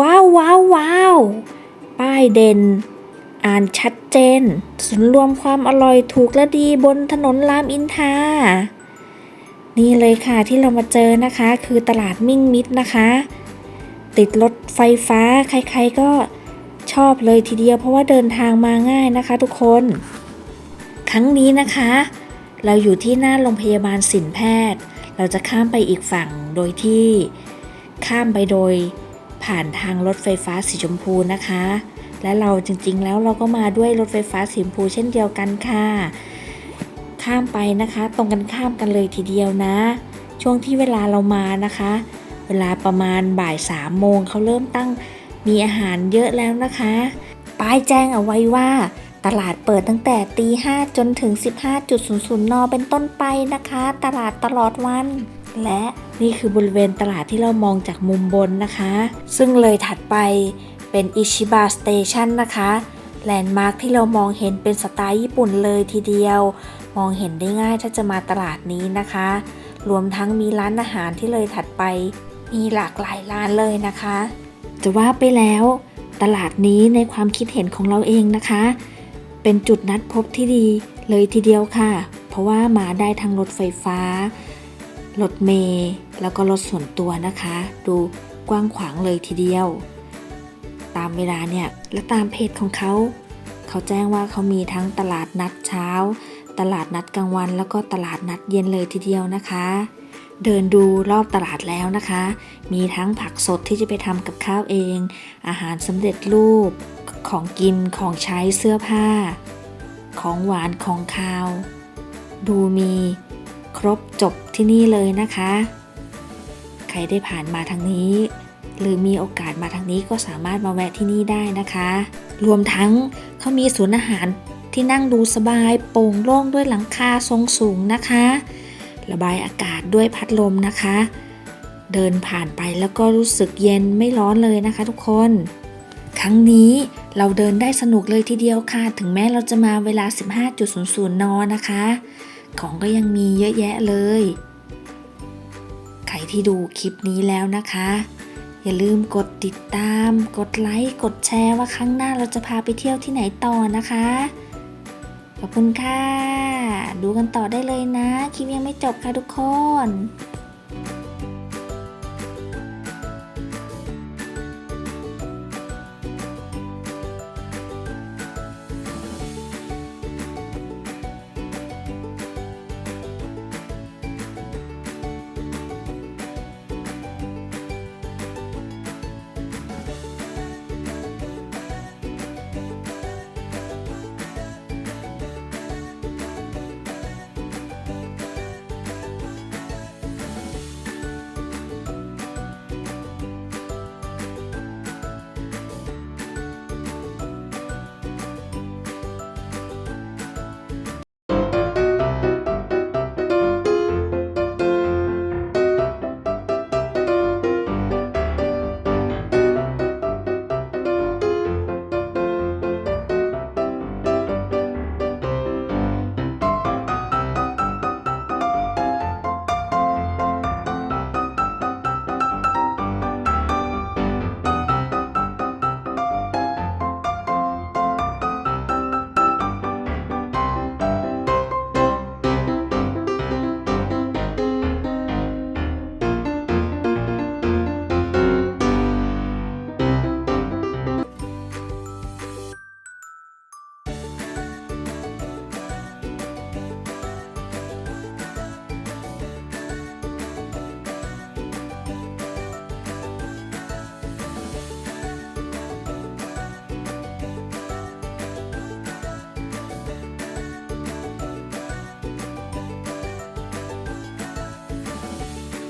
ว้าวว้าวว้าวป้ายเด่น อ่านชัดเจนศูนย์รวมความอร่อยถูกและดีบนถนนรามอินทรานี่เลยค่ะที่เรามาเจอนะคะ คือตลาดมิ่งมิตรนะคะ ติดรถไฟฟ้าใครๆก็ชอบเลยทีเดียวเพราะว่าเดินทางมาง่ายนะคะทุกคน ครั้งนี้นะคะ เราอยู่ที่หน้าโรงพยาบาลศิลแพทย์ เราจะข้ามไปอีกฝั่งโดยที่ข้ามไปโดย ผ่านทางรถไฟฟ้าสีชมพูนะคะ และเราจริงๆแล้วเราก็มาด้วยรถไฟฟ้าสีชมพูเช่นเดียวกันค่ะ ข้ามไปนะคะ ตรงกันข้ามกันเลยทีเดียวนะ ช่วงที่เวลาเรามานะคะ เวลาประมาณบ่ายสามโมงเขาเริ่มตั้งมีอาหารเยอะแล้วนะคะ ป้ายแจ้งเอาไว้ว่า ตลาดเปิดตั้งแต่ตีห้าจนถึง 15.00 น เป็นต้นไปนะคะ ตลาดตลอดวัน และนี่คือบริเวณตลาดที่เรามองจากมุมบนนะคะ ซึ่งเลยถัดไปเป็นอิชิบะสเตชันนะคะ แลนด์มาร์คที่เรามองเห็นเป็นสไตล์ญี่ปุ่นเลยทีเดียว มองเห็นได้ง่ายถ้าจะมาตลาดนี้นะคะ รวมทั้งมีร้านอาหารที่เลยถัดไป มีหลากหลายร้านเลยนะคะ จะว่าไปแล้ว ตลาดนี้ในความคิดเห็นของเราเองนะคะ เป็นจุดนัดพบที่ดีเลยทีเดียวค่ะ เพราะว่ามาได้ทั้งรถไฟฟ้า รถเมล์แล้วก็รถส่วนตัวนะคะ ดูกว้างขวางเลยทีเดียว ตามเวลาเนี่ยและตามเพจของเขา เขาแจ้งว่าเขามีทั้งตลาดนัดเช้า ตลาดนัดกลางวัน แล้วก็ตลาดนัดเย็นเลยทีเดียวนะคะ เดินดูรอบตลาดแล้วนะคะ มีทั้งผักสดที่จะไปทำกับข้าวเอง อาหารสำเร็จรูป ของกินของใช้เสื้อผ้า ของหวานของคาว ดูมี ครบจบที่นี่เลยนะคะ ใครได้ผ่านมาทางนี้ หรือมีโอกาสมาทางนี้ก็สามารถมาแวะที่นี่ได้นะคะ รวมทั้งเขามีศูนย์อาหารที่นั่งดูสบายโปร่งโล่งด้วยหลังคาทรงสูงนะคะ ระบายอากาศด้วยพัดลมนะคะ เดินผ่านไปแล้วก็รู้สึกเย็นไม่ร้อนเลยนะคะ ทุกคน ครั้งนี้เราเดินได้สนุกเลยทีเดียวค่ะ ถึงแม้เราจะมาเวลา 15.00 น นะคะ ของก็ยังมีเยอะแยะเลย ใครที่ดูคลิปนี้แล้วนะคะ อย่าลืมกดติดตาม กดไลค์ กดแชร์ว่าครั้งหน้าเราจะพาไปเที่ยวที่ไหนต่อนะคะ ขอบคุณค่ะ ดูกันต่อได้เลยนะ คลิปยังไม่จบค่ะทุกคน